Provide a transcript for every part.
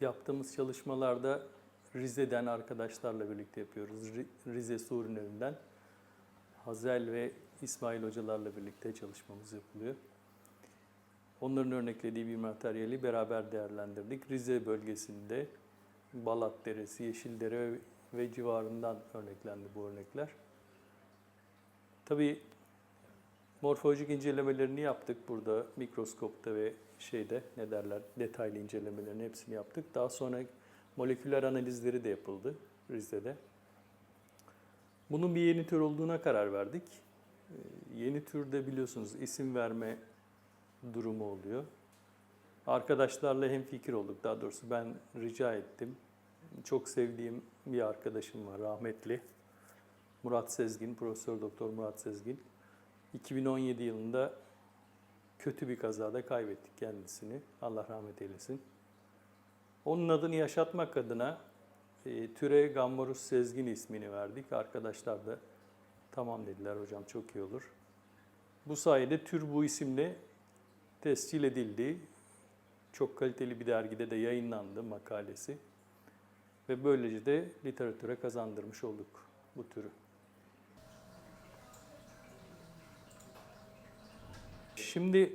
Yaptığımız çalışmalarda Rize'den arkadaşlarla birlikte yapıyoruz. Ri- Rize Surünev'den Hazel ve İsmail hocalarla birlikte çalışmamız yapılıyor. Onların örneklediği bir materyali beraber değerlendirdik. Rize bölgesinde Balat Deresi, Yeşildere ve civarından örneklendi bu örnekler. Tabii morfolojik incelemelerini yaptık burada mikroskopta ve şeyde ne derler detaylı incelemelerini hepsini yaptık. Daha sonra moleküler analizleri de yapıldı Rize'de. Bunun bir yeni tür olduğuna karar verdik. Ee, Yeni türde biliyorsunuz isim verme durumu oluyor. Arkadaşlarla hem fikir olduk. Daha doğrusu ben rica ettim. Çok sevdiğim bir arkadaşım var rahmetli. Murat Sezgin, Profesör Doktor Murat Sezgin. 2017 yılında kötü bir kazada kaybettik kendisini. Allah rahmet eylesin. Onun adını yaşatmak adına e, türe Gambarus Sezgin ismini verdik. Arkadaşlar da tamam dediler hocam çok iyi olur. Bu sayede tür bu isimle tescil edildi. Çok kaliteli bir dergide de yayınlandı makalesi. Ve böylece de literatüre kazandırmış olduk bu türü. Şimdi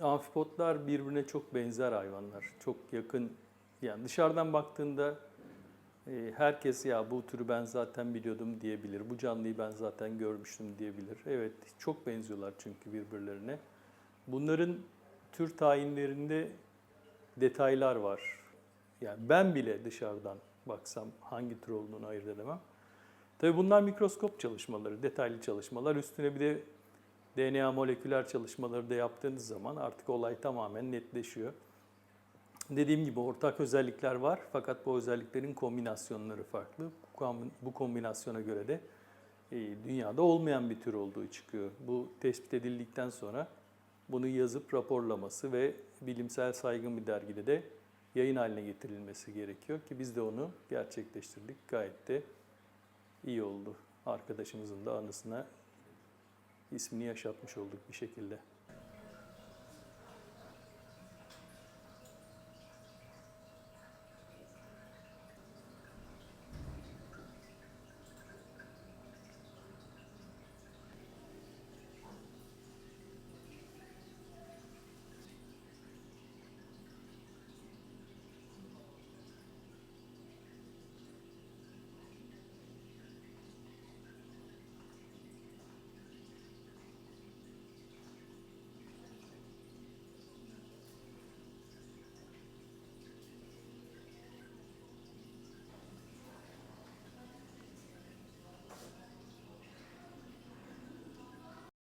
amfipotlar birbirine çok benzer hayvanlar. Çok yakın. Yani dışarıdan baktığında e, herkes ya bu türü ben zaten biliyordum diyebilir. Bu canlıyı ben zaten görmüştüm diyebilir. Evet çok benziyorlar çünkü birbirlerine. Bunların tür tayinlerinde detaylar var. Yani ben bile dışarıdan baksam hangi tür olduğunu ayırt edemem. Tabii bunlar mikroskop çalışmaları, detaylı çalışmalar. Üstüne bir de DNA moleküler çalışmaları da yaptığınız zaman artık olay tamamen netleşiyor. Dediğim gibi ortak özellikler var fakat bu özelliklerin kombinasyonları farklı. Bu kom- Bu kombinasyona göre de e, dünyada olmayan bir tür olduğu çıkıyor. Bu tespit edildikten sonra bunu yazıp raporlaması ve bilimsel saygın bir dergide de yayın haline getirilmesi gerekiyor ki biz de onu gerçekleştirdik. Gayet de iyi oldu. Arkadaşımızın da anısına ismini yaşatmış olduk bir şekilde.